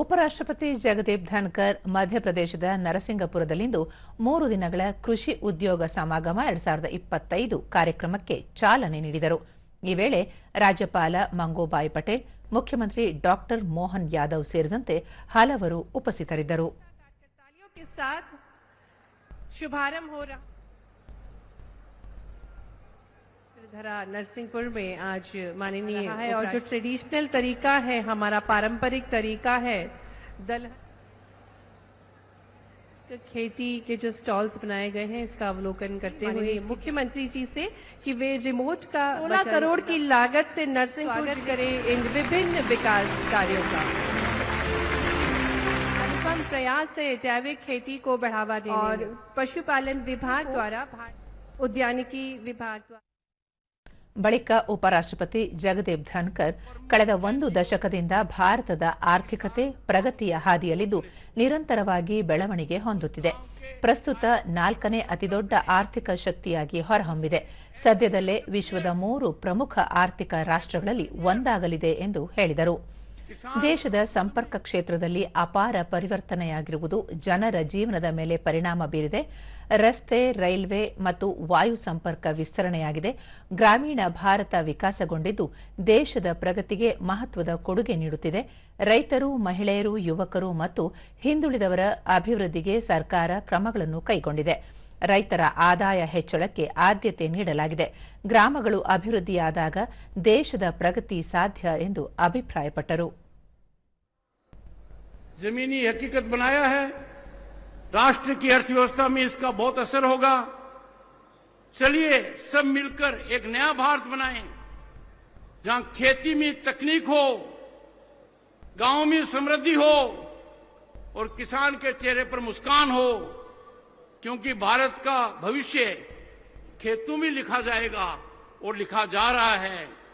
ಉಪರಾಷ್ಟಪತಿ ಜಗದೀಪ್ ಧನ್ಕರ್ ಮಧ್ಯಪ್ರದೇಶದ ನರಸಿಂಗಪುರದಲ್ಲಿಂದು ಮೂರು ದಿನಗಳ ಕೃಷಿ ಉದ್ಯೋಗ ಸಮಾಗಮ ಎರಡ್ ಸಾವಿರದ ಇಪ್ಪತ್ತೈದು ಕಾರ್ಯಕ್ರಮಕ್ಕೆ ಚಾಲನೆ ನೀಡಿದರು ಈ ವೇಳೆ ರಾಜ್ಯಪಾಲ ಮಂಗೋಬಾಯಿ ಪಟೇಲ್ ಮುಖ್ಯಮಂತ್ರಿ ಡಾಕ್ಟರ್ ಮೋಹನ್ ಯಾದವ್ ಸೇರಿದಂತೆ ಹಲವರು ಉಪಸ್ಥಿತರಿದ್ದರು धरा नरसिंहपुर में आज माननीय है और जो ट्रेडिशनल तरीका है हमारा पारंपरिक तरीका है दल खेती के जो स्टॉल्स बनाए गए हैं इसका अवलोकन करते हुए मुख्यमंत्री जी से कि वे रिमोट का सोलह करोड़ की लागत से स्वागत करें इन विभिन्न विकास कार्यों का अनुपम प्रयास से जैविक खेती को बढ़ावा देने और पशुपालन विभाग तो द्वारा उद्यानिकी विभाग द्वारा ಬಳಿಕ ಉಪರಾಷ್ಟಪತಿ ಜಗದೀಪ್ ಧನ್ಕರ್ ಕಳೆದ ಒಂದು ದಶಕದಿಂದ ಭಾರತದ ಆರ್ಥಿಕತೆ ಪ್ರಗತಿಯ ಹಾದಿಯಲ್ಲಿದ್ದು ನಿರಂತರವಾಗಿ ಬೆಳವಣಿಗೆ ಹೊಂದುತ್ತಿದೆ ಪ್ರಸ್ತುತ ನಾಲ್ಕನೇ ಅತಿದೊಡ್ಡ ಆರ್ಥಿಕ ಶಕ್ತಿಯಾಗಿ ಹೊರಹೊಮ್ಮಿದೆ ಸದ್ಯದಲ್ಲೇ ವಿಶ್ವದ ಮೂರು ಪ್ರಮುಖ ಆರ್ಥಿಕ ರಾಷ್ಟ್ರಗಳಲ್ಲಿ ಒಂದಾಗಲಿದೆ ಎಂದು ಹೇಳಿದರು ದೇಶದ ಸಂಪರ್ಕ ಕ್ಷೇತ್ರದಲ್ಲಿ ಅಪಾರ ಪರಿವರ್ತನೆಯಾಗಿರುವುದು ಜನರ ಜೀವನದ ಮೇಲೆ ಪರಿಣಾಮ ಬೀರಿದೆ ರಸ್ತೆ ರೈಲ್ವೆ ಮತ್ತು ವಾಯು ಸಂಪರ್ಕ ವಿಸ್ತರಣೆಯಾಗಿದೆ ಗ್ರಾಮೀಣ ಭಾರತ ವಿಕಾಸಗೊಂಡಿದ್ದು ದೇಶದ ಪ್ರಗತಿಗೆ ಮಹತ್ವದ ಕೊಡುಗೆ ನೀಡುತ್ತಿದೆ ರೈತರು ಮಹಿಳೆಯರು ಯುವಕರು ಮತ್ತು ಹಿಂದುಳಿದವರ ಅಭಿವೃದ್ಧಿಗೆ ಸರ್ಕಾರ ಕ್ರಮಗಳನ್ನು ಕೈಗೊಂಡಿದೆ райтера আదాయ হেচড়কে আদ্যতে নিড়লাগಿದೆ গ্রামগুলো अभिवೃದ್ಧি আ다가 দেশದ ಪ್ರಗತಿ ಸಾಧ್ಯ ಎಂದು ಅಭಿಪ್ರಾಯಪಟ್ಟರು জমিনি হকিকত બનાয়া হ রাষ্ট্র কি অর্থনীতি মে ইসকা বহুত असर হগা চলিਏ সব মিলকর এক নয়া ভারত બનાয়ে যেখানে খেতি মে টেকনিক হো گاؤں মে সমৃদ্ধি হো অর কিসান কে চহরে পর মুসকান হো क्योंकि भारत का भविष्य खेतों में लिखा जाएगा और लिखा जा रहा है